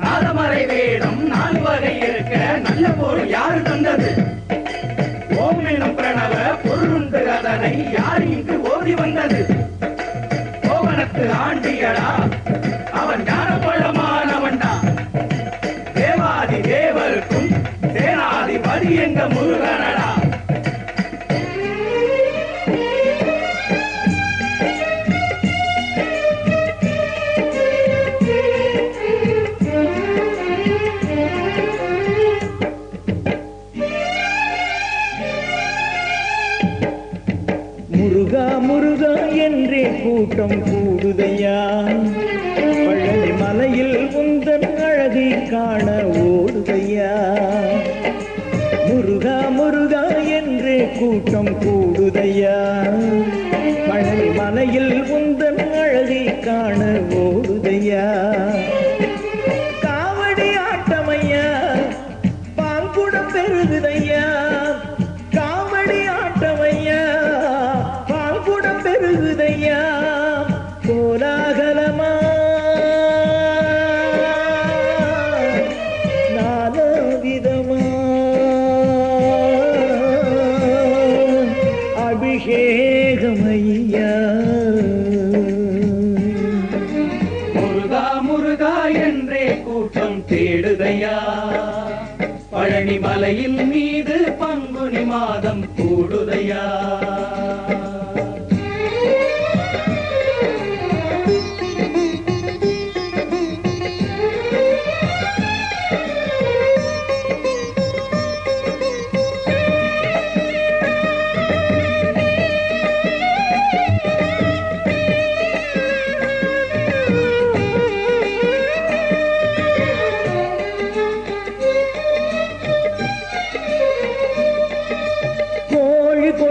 நாதமறை வேடம் நாலு வகை இருக்க நல்ல பொருள் யாரு தந்தது? ஓம் எனும் பிரணவ பொருளுண்டு அதனை யார் இங்கு ஓதி வந்தது? கோவனத்து ஆண்டியடா முருகா என்றே கூட்டம் கூடுதையா? பழனி மலையில் உந்தன் அழகை காண ஓடுதையா முருகா முருகா என்றே கூட்டம் கூடுதையா? பழனி மலையில் உந்தன் அழகை காண ஓடுதையா? அபிஷேகமையா. முருகா முருகா என்றே கூட்டம் தேடுதையா. பழனி மலையில் மீது பங்குனி மாதம் கூடுதையா.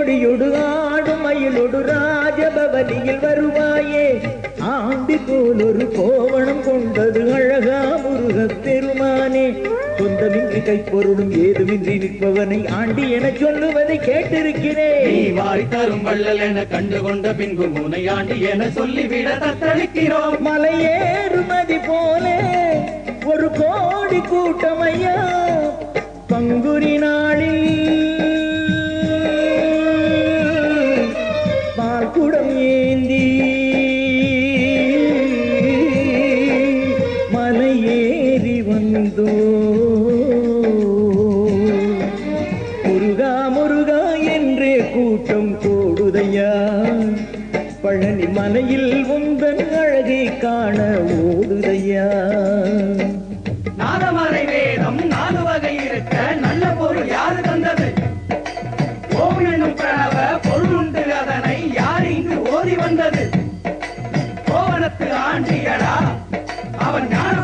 கோழி கொடியொடு ஆடும் மயிலொடு ராஜபவனியில் வருவாயே. ஆண்டி போல் ஒரு கோவணம் கொண்டது அழகா முருகப் பெருமானே. சொந்தமின்றி கைப்பொருளும் ஏதுமின்றி நிற்பவனை ஆண்டி என சொல்லுவதை நீ கேட்டிருக்கிறேன் வாரி தரும் வள்ளல் என கண்டு கொண்ட பின்பு முனையாண்டி என சொல்லிவிட தத்தளிக்கிறோம். மலையேறுமதி போல ஒரு கோடி கூட்டமையா கூட்டம் கூடுதையா பழனி மலையில் உந்தன் அழகை காண ஓடுதையா? நாதமலை வேதம் நாலு வகை இருக்க நல்ல பொருள் யாரு தந்தது? ஓம் எனும் பிரணவ பொருள் உண்டு அதனை யார் இங்கு ஓதி வந்தது? கோவனத்து ஆண்டியடா அவன் ஞான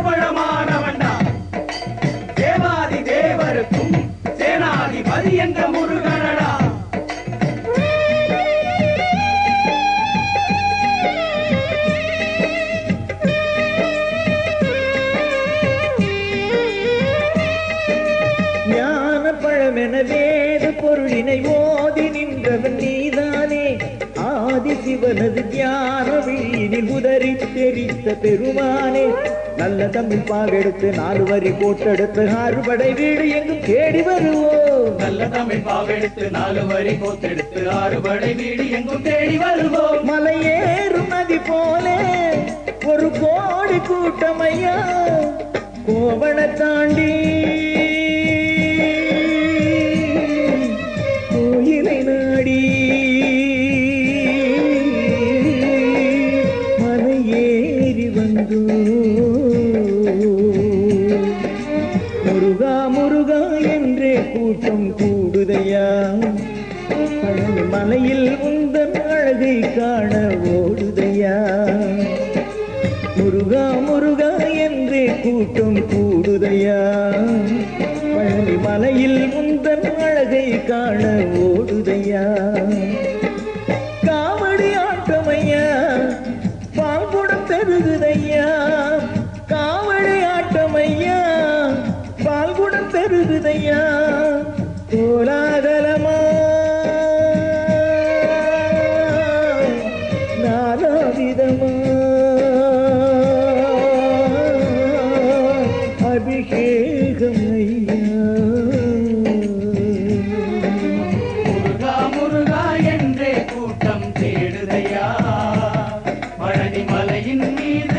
ஞான வேத பொருளினை ஓதி நின்றவன் நீதானே. ஆதி சிவனது தியான வீணில் உதறி தெரித்த பெருமானே. நல்ல தமிழ் பாவெடுத்து நாலு வரி போட்டெடுத்து ஆறுபடை வீடு எங்கும் தேடி வருவோம். நல்ல தமிழ் பாவெடுத்து நாலு வரி கோத்தெடுத்து ஆறுபடை வீடு எங்கும் தேடி வருவோம். முருகா முருகா என்றே கூட்டம் கூடுதையா? பழனி மலையில் உந்தன் அழகை காண ஓடுதையா? முருகா முருகா என்றே கூட்டம் கூடுதையா? பழனி மலையில் உந்தன் அழகை காண ஓடுதையா? போகாதையா கோலாகலமா? நாராவிதமா அபிஷேகம் ஐயா. முருகா முருகா என்றே கூட்டம் தேடுதையா? பழனி மலையின் மீது